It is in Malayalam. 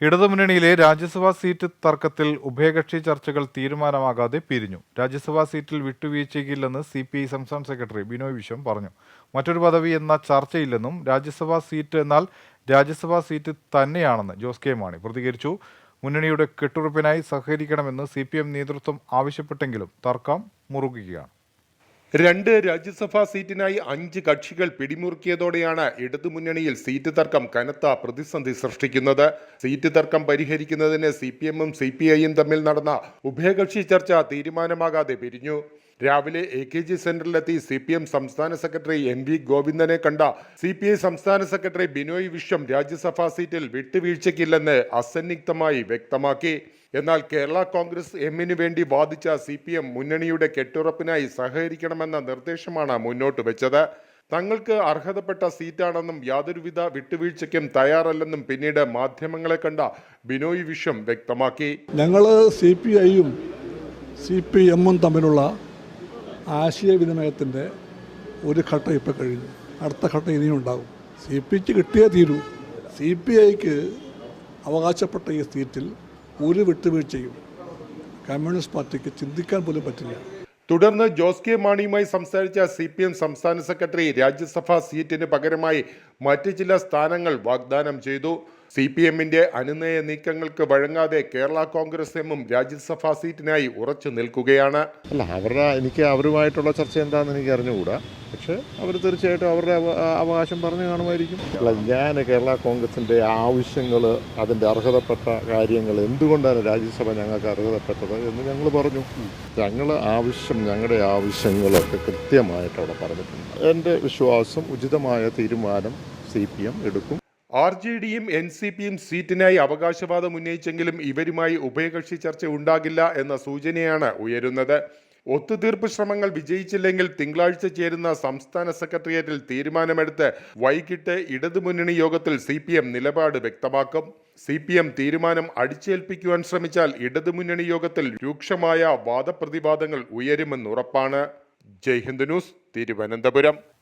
ഇടതുമുന്നണിയിലെ രാജ്യസഭാ സീറ്റ് തർക്കത്തിൽ ഉഭയകക്ഷി ചർച്ചകൾ തീരുമാനമാകാതെ പിരിഞ്ഞു. രാജ്യസഭാ സീറ്റിൽ വിട്ടുവീഴ്ചയ്ക്കില്ലെന്ന് സി പി ഐ സംസ്ഥാന സെക്രട്ടറി ബിനോയ് വിശ്വം പറഞ്ഞു. മറ്റൊരു പദവി എന്ന ചർച്ചയില്ലെന്നും രാജ്യസഭാ സീറ്റ് എന്നാൽ രാജ്യസഭാ സീറ്റ് തന്നെയാണെന്ന് ജോസ് കെ മാണി പ്രതികരിച്ചു. മുന്നണിയുടെ കെട്ടുറപ്പിനായി സഹകരിക്കണമെന്ന് സി പി എം നേതൃത്വം ആവശ്യപ്പെട്ടെങ്കിലും തർക്കം മുറുകുകയാണ്. രണ്ട് രാജ്യസഭാ സീറ്റിനായി അഞ്ച് കക്ഷികൾ പിടിമുറുക്കിയതോടെയാണ് ഇടതുമുന്നണിയിൽ സീറ്റ് തർക്കം കനത്ത പ്രതിസന്ധി സൃഷ്ടിക്കുന്നത്. സീറ്റ് തർക്കം പരിഹരിക്കുന്നതിന് സി പി എമ്മും സി പി ഐയും തമ്മിൽ നടന്ന ഉഭയകക്ഷി ചർച്ച തീരുമാനമാകാതെ പിരിഞ്ഞു. രാവിലെ എ കെ ജി സെന്ററിലെത്തി സി പി എം സംസ്ഥാന സെക്രട്ടറി എം വി ഗോവിന്ദനെ കണ്ട സി പി ഐ സംസ്ഥാന സെക്രട്ടറി ബിനോയ് വിശ്വം രാജ്യസഭാ സീറ്റിൽ വിട്ടുവീഴ്ചയ്ക്കില്ലെന്ന് അസന്നിഗ്ധമായി വ്യക്തമാക്കി. എന്നാൽ കേരള കോൺഗ്രസ് എമ്മിന് വേണ്ടി വാദിച്ച സി പി എം മുന്നണിയുടെ കെട്ടുറപ്പിനായി സഹകരിക്കണമെന്ന നിർദ്ദേശമാണ് മുന്നോട്ട് വെച്ചത്. തങ്ങൾക്ക് അർഹതപ്പെട്ട സീറ്റാണെന്നും യാതൊരുവിധ വിട്ടുവീഴ്ചയ്ക്കും തയ്യാറല്ലെന്നും പിന്നീട് മാധ്യമങ്ങളെ കണ്ട ബിനോയ് വിശ്വം വ്യക്തമാക്കി. ഞങ്ങൾ സി പി ഐയും സി പി എമ്മും തമ്മിലുള്ള ആശയവിനിമയത്തിന്റെ ഒരു ഘട്ടം ഇപ്പോൾ കഴിഞ്ഞു. അടുത്ത ഘട്ടം ഇനിയും ഉണ്ടാകും. സി പിക്ക് കിട്ടിയേ തീരൂ. സി പി ഐക്ക് അവകാശപ്പെട്ട ഈ സീറ്റിൽ ഒരു വിട്ടുവീഴ്ചയും കമ്മ്യൂണിസ്റ്റ് പാർട്ടിക്ക് ചിന്തിക്കാൻ പോലും പറ്റില്ല. തുടർന്ന് ജോസ് കെ മാണിയുമായി സംസാരിച്ച സി പി എം സംസ്ഥാന സെക്രട്ടറി രാജ്യസഭാ സീറ്റിന് പകരമായി മറ്റ് ചില സ്ഥാനങ്ങൾ വാഗ്ദാനം ചെയ്തു. സി പി എമ്മിന്റെ അനുനയ നീക്കങ്ങൾക്ക് വഴങ്ങാതെ കേരള കോൺഗ്രസ് എമ്മും രാജ്യസഭാ സീറ്റിനായി ഉറച്ചു നിൽക്കുകയാണ്. അല്ല അവരുടെ എനിക്ക് അവരുമായിട്ടുള്ള ചർച്ച എന്താണെന്ന് എനിക്ക് അറിഞ്ഞുകൂടാ. പക്ഷേ അവർ തീർച്ചയായിട്ടും അവരുടെ അവ- അവകാശം പറഞ്ഞു കാണുമായിരിക്കും. അല്ല ഞാൻ കേരള കോൺഗ്രസിന്റെ ആവശ്യങ്ങൾ അതിന്റെ അർഹതപ്പെട്ട കാര്യങ്ങൾ എന്തുകൊണ്ടാണ് രാജ്യസഭ ഞങ്ങൾക്ക് അർഹതപ്പെട്ടത് എന്ന് ഞങ്ങൾ പറഞ്ഞു. ഞങ്ങൾ ആവശ്യം ഞങ്ങളുടെ ആവശ്യങ്ങളൊക്കെ കൃത്യമായിട്ട് അവിടെ പറഞ്ഞിട്ടുണ്ട്. എന്റെ വിശ്വാസം ഉചിതമായ തീരുമാനം സി പി എം എടുക്കും. ആർ ജെ ഡിയും എൻ സി പിയും സീറ്റിനായി അവകാശവാദം ഉന്നയിച്ചെങ്കിലും ഇവരുമായി ഉഭയകക്ഷി ചർച്ച ഉണ്ടാകില്ല എന്ന സൂചനയാണ് ഉയരുന്നത്. ഒത്തുതീർപ്പ് ശ്രമങ്ങൾ വിജയിച്ചില്ലെങ്കിൽ തിങ്കളാഴ്ച ചേരുന്ന സംസ്ഥാന സെക്രട്ടേറിയറ്റിൽ തീരുമാനമെടുത്ത് വൈകിട്ട് ഇടതുമുന്നണി യോഗത്തിൽ സി പി എം നിലപാട് വ്യക്തമാക്കും. സി പി എം തീരുമാനം അടിച്ചേൽപ്പിക്കുവാൻ ശ്രമിച്ചാൽ ഇടതുമുന്നണി യോഗത്തിൽ രൂക്ഷമായ വാദപ്രതിവാദങ്ങൾ ഉയരുമെന്നുറപ്പാണ്. ജയ്ഹിന്ദ് ന്യൂസ് തിരുവനന്തപുരം.